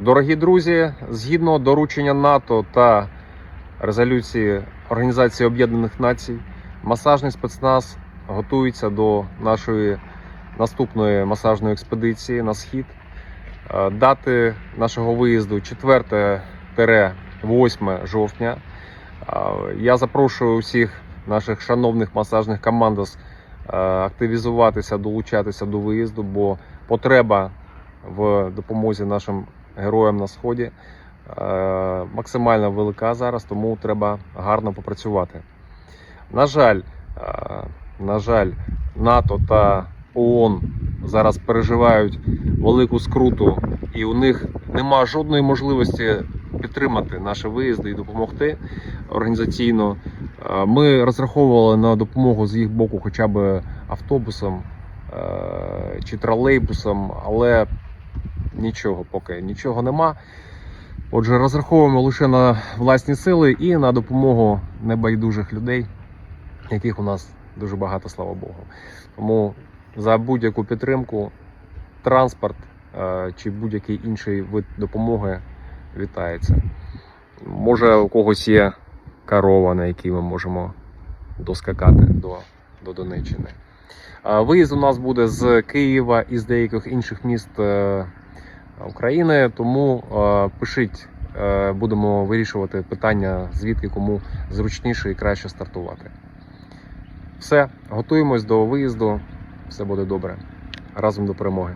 Дорогі друзі, згідно доручення НАТО та резолюції Організації Об'єднаних Націй, масажний спецназ готується до нашої наступної масажної експедиції на схід. Е, Дати нашого виїзду 4-8 жовтня. Е, Я запрошую усіх наших шановних масажних командос е, активізуватися, долучатися до виїзду, бо потреба в допомозі нашим героям на сході е, максимально велика зараз, тому треба гарно попрацювати. На жаль, е, на жаль, НАТО та ООН зараз переживають велику скруту, і у них нема жодної можливості підтримати наші виїзди і допомогти організаційно. Е, Ми розраховували на допомогу з їх боку, хоча б автобусом чи тролейбусом, але нічого поки нічого нема. Отже, розраховуємо лише на власні сили і на допомогу небайдужих людей, яких у нас дуже багато, слава Богу. Тому за будь-яку підтримку, транспорт е, чи будь-який інший вид допомоги вітається. Може, у когось є корова, на якій ми можемо доскакати до, до Донеччини. Виїзд у нас буде з Києва і з деяких інших міст е, України, тому е, пишіть, е, будемо вирішувати питання, звідки кому зручніше і краще стартувати. Все, готуємось до виїзду, все буде добре. Разом до перемоги.